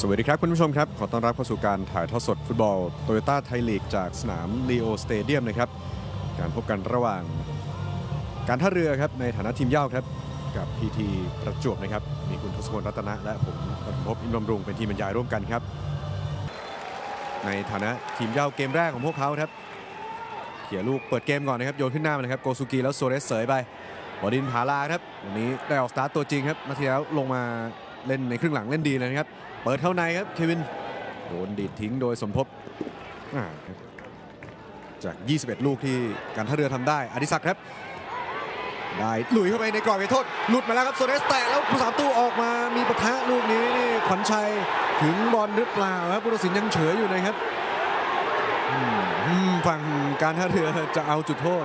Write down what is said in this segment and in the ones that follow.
สวัสดีครับคุณผู้ชมครับ ขอต้อนรับเข้าสู่การถ่ายทอดสดฟุตบอลโตโยต้าไทยลีกจากสนามลีโอสเตเดียมนะครับ การพบกันระหว่าง การท่าเรือครับในฐานะทีมเย่าครับ กับพีทีประจวบนะครับ มีคุณทศพลรัตนะ และผมปฐมภพอินทร์บำรุงเป็นทีมบรรยายร่วมกันครับ ในฐานะทีมเย่าเกมแรกของพวกเขาครับ เขี่ยลูกเปิดเกมก่อนนะครับโยนขึ้นหน้ามานะครับโกซูกิแล้วโซเรสเสยไปบอดินผาลาครับวันนี้ได้ออกสตาร์ตตัวจริงครับนาทีแล้วลงมาเล่นในครึ่งหลังเล่นดีเลยนะครับ เปิดเข้าในครับเควิน โดนดีดทิ้งโดยสมภพอ่าครับจาก 21 ลูกที่การท่าเรือทำได้อดิศักดิ์ครับ ได้ลุยเข้าไปในกรอบเขตโทษ หลุดมาแล้วครับโซเรสแตะแล้วผู้สามตู้ออกมามีปะทะลูกนี้นี่ขวัญชัยถึงบอลหรือเปล่าครับผู้ตัดสินยังเฉยอยู่นะครับอืมอืมฝั่งการท่าเรือจะเอาจุดโทษ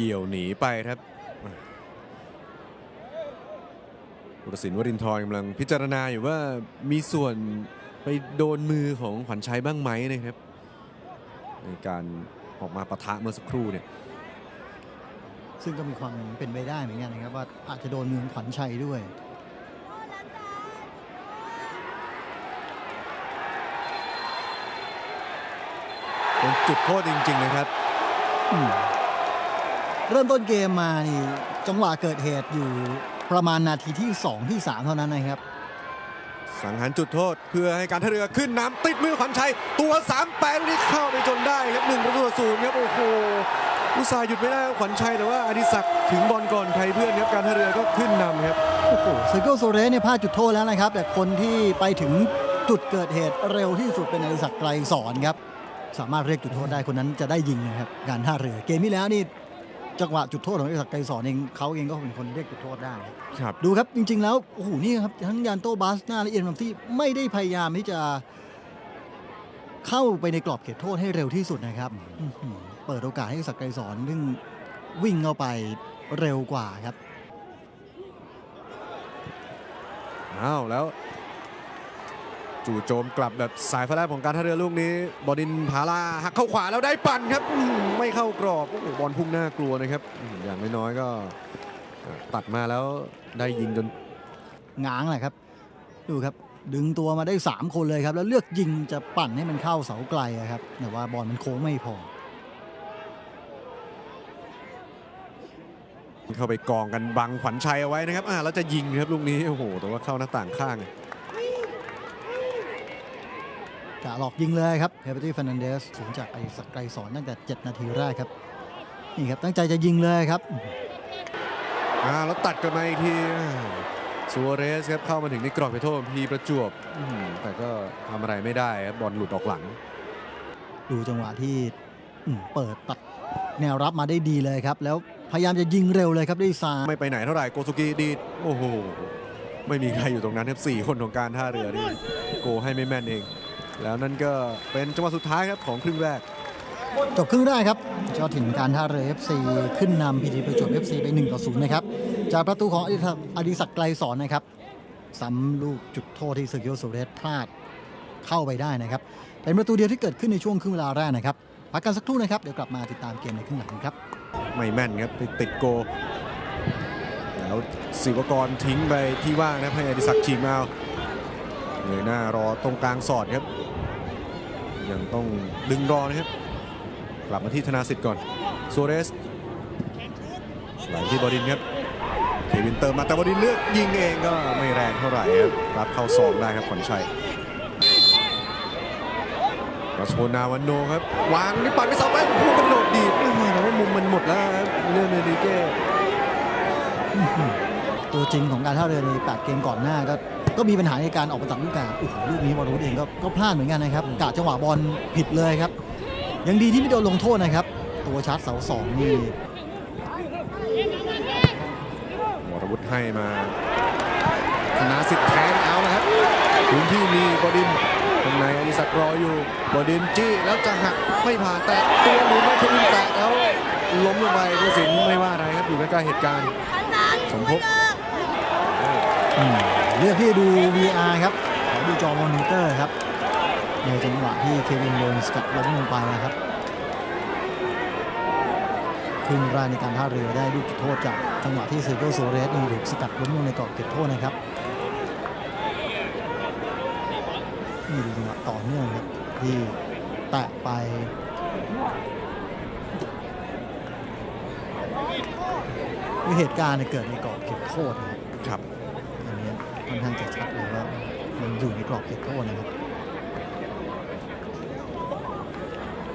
เกี่ยวหนีไปครับผู้ตัดสินวรินทร์กำลังพิจารณาอยู่ว่ามีส่วนไปโดนมือของขวัญชัยบ้างไหมนะครับ ในการออกมาปะทะเมื่อสักครู่เนี่ยซึ่งก็มีความเป็นไปได้เหมือนกันนะครับว่าอาจจะโดนมือของขวัญชัยด้วยเป็นจุดโทษจริง ๆ นะครับอืม เริ่มต้นเกมมานี่จังหวะเกิดเหตุอยู่ประมาณนาทีที่ 2 ที่ 3 เท่านั้นนะครับ สังหารจุดโทษเพื่อให้การท่าเรือขึ้นน้ำติดมือขวัญชัย ตัว3แปดนี่เข้าไปจนได้ครับหนึ่งประตูต่อศูนย์ครับโอ้โหอุตส่าห์หยุดไม่ได้ครับขวัญชัยแต่ว่าอดิศักดิ์ถึงบอลก่อนใครเพื่อนครับการท่าเรือก็ขึ้นนำครับโอ้โหเซอร์เกิลโซเรสเนี่ยพลาดจุดโทษแล้วนะครับ แต่คนที่ไปถึงจุดเกิดเหตุเร็วที่สุดเป็นอริศักดิ์ไกรสอนครับสามารถเรียกจุดโทษได้คนนั้นจะได้ยิงนะครับการท่าเรือเกมที่แล้วนี่ จังหวะจุดโทษของอริศักดิ์ไกรสอนเองเขาเองก็เป็นคนเรียกจุดโทษได้ ครับ ดูครับจริง ๆ แล้วโอ้โหนี่ครับทั้งยานโตบาสหน้าและเอียนมัมที่ไม่ได้พยายามที่จะเข้าไปในกรอบเขตโทษให้เร็วที่สุดนะครับอื้อหือเปิดโอกาสให้สักดิ์ไกรสอนซึ่งวิ่งเข้าไปเร็วกว่าครับอ้าวแล้ว จู่โจมกลับแบบสายฟ้าแลบของการท่าเรือลูกนี้ บอดินผาลาหักเข้าขวาแล้วได้ปั่นครับอื้อหือไม่เข้ากรอบโอ้โหบอลพุ่งหน้ากลัวนะครับอื้อหืออย่างน้อยๆก็อ่าตัดมาแล้วได้ยิงจนง้างแหละครับ ดูครับดึงตัวมาได้ 3 คนเลยครับ แล้วเลือกยิงจะปั่นให้มันเข้าเสาไกลอะครับ แต่ว่าบอลมันโค้งไม่พอ เข้าไปกองกันบังขวัญชัยเอาไว้นะครับอ่าแล้วจะยิงครับลูกนี้โอ้โหแต่ว่าเข้าหน้าต่างข้าง กะหลอกยิงเลยครับเฮเบอร์ตี้ฟ r นันเดสสูงจากไอสักดิ์ไกรสอนตั้งแต่ 7 นาทีแรกครับ นี่ครับ ตั้งใจจะยิงเลยครับอ่าแล้วตัดกันมาอีกทีซัวเรสครับเข้ามาถึงในกรอบไปโทษพีประจวบอื้อหือแต่ก็ทำอะไรไม่ได้ครับบอลหลุดออกหลัง ดูจังหวะที่อืมเปิดตัดแนวรับมาได้ดีเลยครับ แล้วพยายามจะยิงเร็วเลยครับด้วยซ้ายไม่ไปไหนเท่าไหร่โกซุกิดีดโอ้โหไม่มีใครอยู่ตรงนั้นครับสี่คนของการท่าเรือนี่โกให้ไม่แม่นเอง แล้วนั่นก็เป็นจังหวะสุดท้ายครับของครึ่งแรก จบครึ่งแรกครับเจ้าถิ่นการท่าเรือ FC ขึ้นนำพีทีประจวบ FC ไป1ต่อ0นะครับ จากประตูของอดิศักดิ์อดิศักดิ์ไกลสอนนะครับซ้ำลูกจุดโทษที่เซอร์กิโอโซเรสพลาดเข้าไปได้นะครับ เป็นประตูเดียวที่เกิดขึ้นในช่วงครึ่งเวลาแรกนะครับพักกันสักครู่นะครับ เดี๋ยวกลับมาติดตามเกมในครึ่งหลังครับ ไม่แม่นครับไปติดโก แล้วศิวกรทิ้งไปที่ว่างนะครับให้อดิศักดิ์ฉีกมาเอาเงยหน้ารอตรงกลางสอดครับ ยังต้องดึงรอนะครับ กลับมาที่ธนาสิทธิ์ก่อนโซเรสไหลที่บอดินครับเควินเติมมาแต่บอดินเลือกยิงเองก็ไม่แรงเท่าไหร่ครับรับเข้าซองได้ครับขวัญชัยรัชพลนาวันโนครับ วางนี่ปัดไปเสาไปโอ้กระโดดดีไม่มาแต่ว่ามุมมันหมดแล้วครับเรื่องเมดิเก้ตัวจริงของการท่าเรือใน8เกมก่อนหน้าก็ ก็มีปัญหาในการออกมาตัดลูกกาโอ้โหลูกนี้วอรุษเองก็ก็พลาดเหมือนกันนะครับกะจังหวะบอลผิดเลยครับ ยังดีที่ไม่โดนลงโทษนะครับ ตัวชาร์จเสาสองนี่วรวุฒิให้มาธนาสิทธิ์แทงเอาแล้วครับพื้นที่มีบอดินข้างในอดิศักดิ์รออยู่บอดินจี้แล้วจะหักไม่ผ่านแต่ตัวหรือไม่เควินแตะแล้วล้มลงไปผู้สินไม่ว่าอะไรครับอยู่ใกล้ๆเหตุการณ์สมภพอืม เลือกที่จะดู VR ครับขอดูจอมอนิเตอร์ครับในจังหวะที่เควินโดนสกัดล้มลงไปนะครับครึ่งแรกในการท่าเรือได้ลูกจุดโทษจากจังหวะที่เซอร์โกโซเรสนี่ถูกสกัดล้มลงในกรอบเขตโทษนะครับนี่ดูจังหวะต่อเนื่องครับที่แตะไปเหตุการณ์เกิดในกรอบเขตโทษนะครับ ค่อนข้างจะชัดเลยว่ามันอยู่ในกรอบเขตโทษนะครับ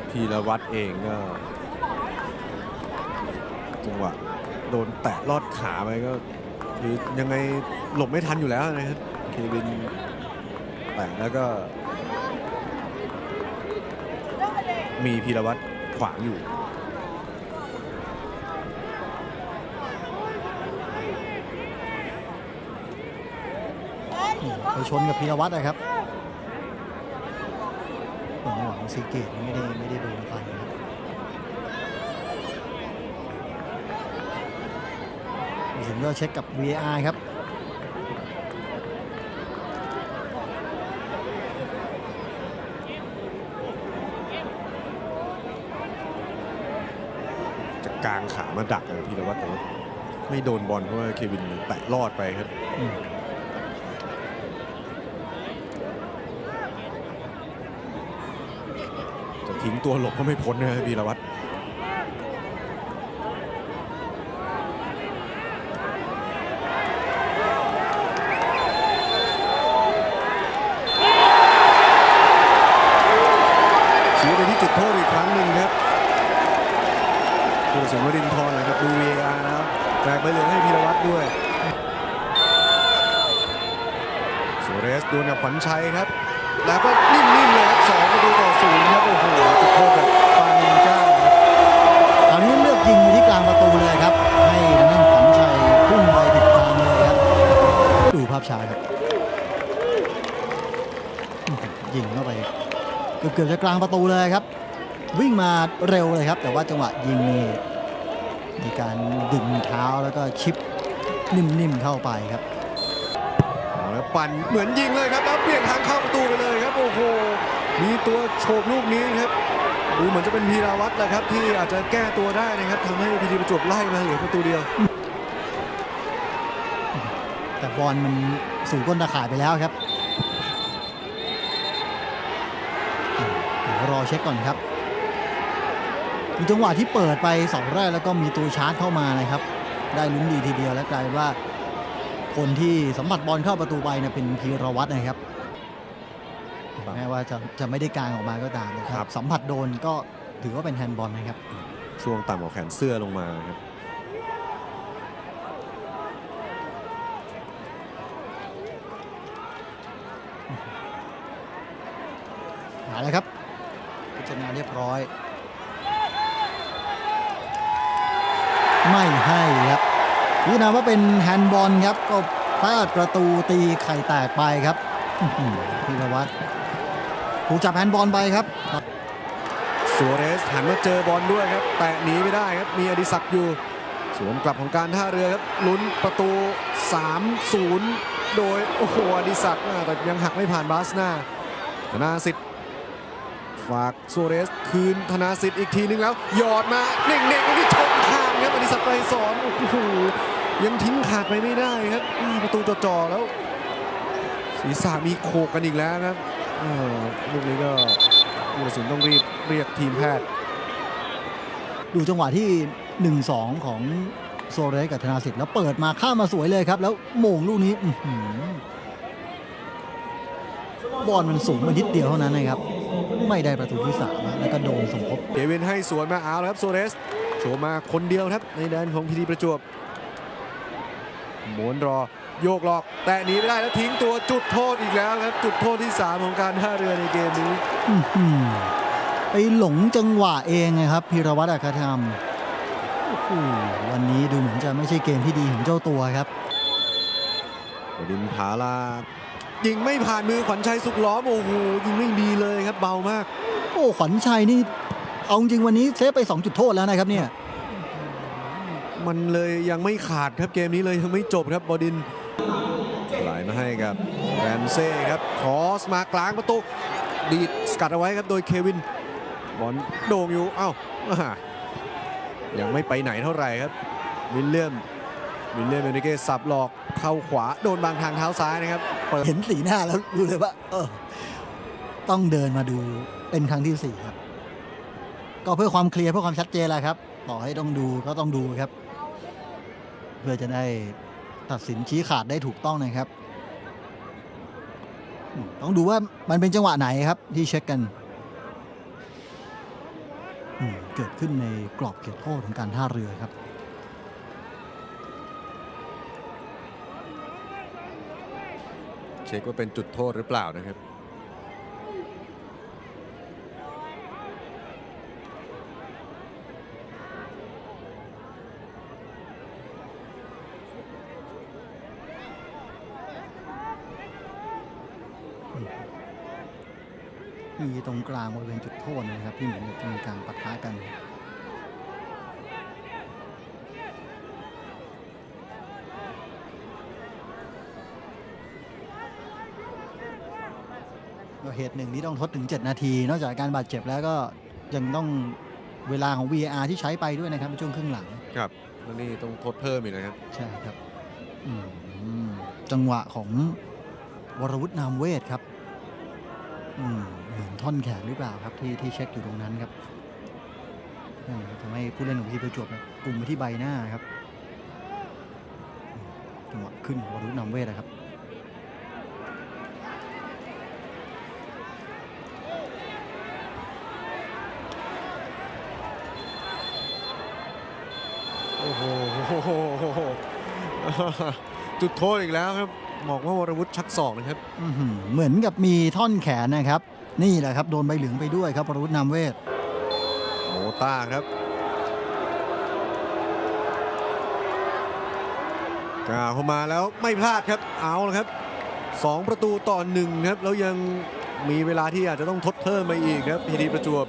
พีรวัตรเองก็จังหวะโดนแตะลอดขาไปก็คือยังไงหลบไม่ทันอยู่แล้วนะครับเควินแตะแล้วก็ มีพีรวัตรขวางอยู่ นี่ ไปชนกับพีรวัตรนะครับเหมือนจังหวะของซีเกตไม่ได้ไม่ได้โดนไปนะครับถึงก็เช็คกับ VAR ครับจะกางขามาดักอะพีรวัตรแต่ว่าไม่โดนบอลเพราะว่าเควินแตะลอดไปครับ อืม จะ ทิ้งตัวหลบก็ไม่พ้นนะครับพีรวัตรชี้ไปที่จุดโทษอีกครั้งหนึ่งครับผู้สิงห์วรินทร์นะครับดู VAR แล้วแจกใบเหลืองให้พีรวัตรด้วยโซเรสดวลกับขวัญชัยครับ แล้วก็นิ่มๆเลยครับสองประตูต่อศูนย์ครับโอ้โหจุดโทษแบบปานินก้าครับตอนนี้เลือกยิงไปที่กลางประตูเลยครับ ให้ทางด้านขวัญชัยพุ่งไปผิดทางเลยครับ ดูภาพช้าครับยิงเข้าไปเกือบเกือบจะกลางประตูเลยครับ วิ่งมาเร็วเลยครับ แต่ว่าจังหวะยิงนี่มีการดึงเท้าแล้วก็ชิปนิ่มๆเข้าไปครับ แล้วปั่นเหมือนยิงเลยครับแล้วเปลี่ยนทางเข้าประตูไปเลยครับโอ้โหมีตัวโฉบลูกนี้ครับดูเหมือนจะเป็นพีราวัตรแหละครับ ที่อาจจะแก้ตัวได้นะครับทำให้พีทีประจวบไล่มาเหลือประตูเดียว แต่บอลมันสู่ก้นตาข่ายไปแล้วครับเดี๋ยวรอเช็คก่อนครับมีจังหวะที่เปิดไปสองแรกแล้วก็มีตัวชาร์จเข้ามานะครับ ได้ลุ้นดีทีเดียวและกลายว่า คนที่สัมผัสบอลเข้าประตูไปเนี่ยเป็นพีรวัตรนะครับแม้ว่าจะจะไม่ได้กลางออกมาก็ตามนะคครัรับบสัมผัสโดนก็ถือว่าเป็นแฮนด์บอลนะครับ ช่วงต่ำกว่าแขนเสื้อลงมาครับหาแล้วครับ พิจารณาเรียบร้อย ไม่ให้ครับ พิจารณาว่าเป็นแฮนด์บอลครับก็พลาดประตูตีไข่แตกไปครับพีรวัตรถูกจับแฮนด์บอลไปครับสัวเรสหันมาเจอบอลด้วยครับ แตะหนีไม่ได้ครับ มีอดิศักดิ์อยู่ สวนกลับของการท่าเรือครับลุ้นประตู 3-0 โดย โอ้โหอดิศักดิ์แต่ยังหักไม่ผ่านบาสนาธนาสิทธิ์ฝากสัวเรสคืนธนาสิทธิ์อีกทีนึงแล้ว หยอดมาเน่งๆที่ชนคานครับอดิศักดิ์ไกรสอนโอ้โห ยังทิ้งขาดไปไม่ได้ครับอ่าประตูจ่อๆแล้วศีรษะมีโขกกันอีกแล้วครับอ่าลูกนี้ก็ผู้ตัดสินต้องรีบเรียกทีมแพทย์ ดูจังหวะที่ 1-2 ของโซเรสกับธนาสิทธิ์แล้วเปิดมาข้ามมาสวยเลยครับ แล้วโมงลูกนี้อื้อหือบอลมันสูงมานิดเดียวเท่านั้นนะครับ ไม่ได้ประตูที่สามแล้วก็โดนสมภพเดวินให้สวนมาเอาแล้วครับโซเรสโฉมมาคนเดียวครับในแดนของพีดีประจวบ หมุนรอโยกหลอก แต่หนีไม่ได้แล้วทิ้งตัวจุดโทษอีกแล้วครับ จุดโทษที่ 3 ของการท่าเรือในเกมนี้อื้อหือไปหลงจังหวะเองนะครับพีรวัตรอัครธรรมโอ้โหวันนี้ดูเหมือนจะไม่ใช่เกมที่ดีของเจ้าตัวครับดินผาลายิงไม่ผ่านมือขวัญชัยสุขล้อมโอ้โหยิงไม่ดีเลยครับเบามาก โอ้ขวัญชัยนี่เอาจริงๆวันนี้เซฟไป 2 จุดโทษแล้วนะครับเนี่ย มันเลยยังไม่ขาดครับเกมนี้เลยยังไม่จบครับบอดินไหลมาให้กับแรนเซ่ครับคอสมากลางประตูดีดสกัดเอาไว้ครับโดยเควินบอลโด่งอยู่เอ้าอยังไม่ไปไหนเท่าไหร่ครับวิลเลียมวิลเลียมเอเนเกสับหลอกเข้าขวาโดนบางทางเท้าซ้ายนะครับเห็นสีหน้าแล้วรู้เลยว่าเออต้องเดินมาดูเป็นครั้งที่สี่ครับก็เพื่อความเคลียร์เพื่อความชัดเจนแหละครับต่อให้ต้องดูก็ต้องดูครับ เพื่อจะได้ตัดสินชี้ขาดได้ถูกต้องนะครับ ต้องดูว่ามันเป็นจังหวะไหนครับที่เช็คกัน เกิดขึ้นในกรอบเขตโทษของการท่าเรือครับเช็คว่าเป็นจุดโทษหรือเปล่านะครับ ตรงกลางบริเวณจุดโทษนะครับที่เหมือนจะมีการปะทะกันก็เหตุหนึ่งที่ต้องทดถึง 7 นาที นอกจากการบาดเจ็บแล้วก็ยังต้องเวลาของ VAR ที่ใช้ไปด้วยนะครับในช่วงครึ่งหลัง ครับแล้วนี่ต้องทดเพิ่มอีกนะครับ ใช่ครับอืมจังหวะของวรวุฒินามเวทครับ อืม เหมือนท่อนแขนหรือเปล่าครับที่ที่เช็คอยู่ตรงนั้นครับนั่นครับทำให้ผู้เล่นของทีมประจวบเนี่ยกลุ่มไปที่ใบหน้าครับอืมจังหวะขึ้นของวรวุฒินามเวทนะครับโอ้โหจุดโทษอีกแล้วครับบอกว่าวรวุฒิชักศอกนะครับอื้อหือเหมือนกับมีท่อนแขนนะครับ นี่แหละครับ โดนใบเหลืองไปด้วยครับวรวุฒินามเวทโมต้าครับกล่าวเข้ามาแล้วไม่พลาดครับเอาละครับสองประตูต่อหนึ่งครับ แล้วยังมีเวลาที่อาจจะต้องทดเพิ่มไปอีกครับพีดีประจวบ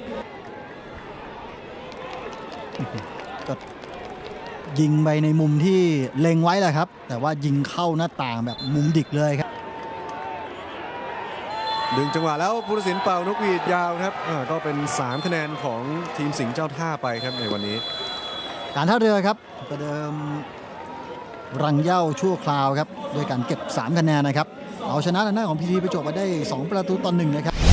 ยิงไปในมุมที่เล็งไว้แหละครับ แต่ว่ายิงเข้าหน้าต่างแบบมุมดิกเลยครับ ดึงจังหวะแล้วผู้ตัดสินเป่านกหวีดยาวครับก็เป็น 3 คะแนนของทีมสิงห์เจ้าท่าไปครับในวันนี้ การท่าเรือครับประเดิมรังเย่าชั่วคราวครับโดยการเก็บ 3 คะแนนนะครับ เอาชนะทางด้านของพีทีประจวบมาได้ 2 ประตูต่อหนึ่งนะครับ